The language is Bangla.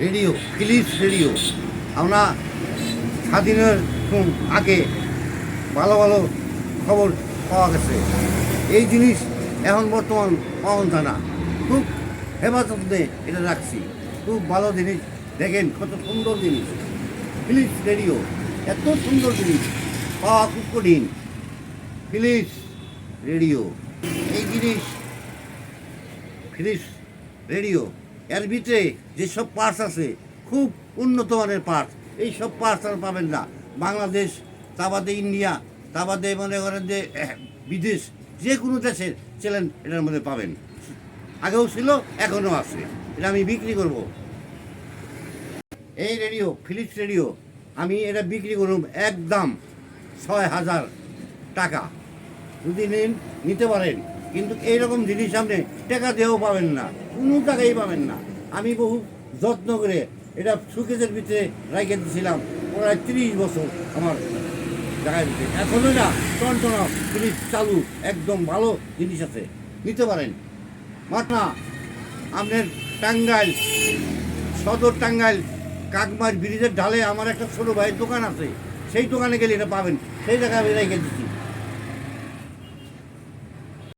Radio, Philips radio. আমরা স্বাধীনের আগে ভালো ভালো খবর পাওয়া গেছে। এই জিনিস এখন বর্তমান পাওয়া যায় না। খুব হেফাজত এটা রাখছি। খুব ভালো জিনিস। দেখেন কত সুন্দর জিনিস। ফিলিপস রেডিও, এত সুন্দর জিনিস। পাওয়া খুব কঠিন। Philips radio. এই জিনিস ফিলিপস রেডিও। এর ভিতরে যেসব পার্টস আছে, খুব উন্নত মানের পার্টস এই সব পার্টস আর পাবেন না। বাংলাদেশ, তা বাদে ইন্ডিয়া, তা বাদে মনে করেন যে বিদেশ, যে কোনো দেশের চ্যালেঞ্জ এটার মধ্যে পাবেন। আগেও ছিল, এখনও আছে। এটা আমি বিক্রি করব। এই রেডিও ফিলিপস রেডিও আমি এটা বিক্রি করুম একদম ছয় হাজার টাকা। যদি নিন, নিতে পারেন। কিন্তু এইরকম জিনিস আপনি টাকা দিয়েও পাবেন না। কোনো টাকাই পাবেন না। আমি বহু যত্ন করে এটা সুকেজের ভিতরে রেখে দিয়েছিলাম, প্রায় তিরিশ বছর আমার জায়গায় ভিতরে। এখনও না টনটনা জিনিস চালু, একদম ভালো জিনিস আছে। নিতে পারেন। মাথা, আপনার টাঙ্গাইল, সদর টাঙ্গাইল, কাকমার ব্রিজের ঢালে আমার একটা ছোটো ভাইয়ের দোকান আছে। সেই দোকানে গেলে এটা পাবেন। সেই জায়গায় আমি রেখে দিচ্ছি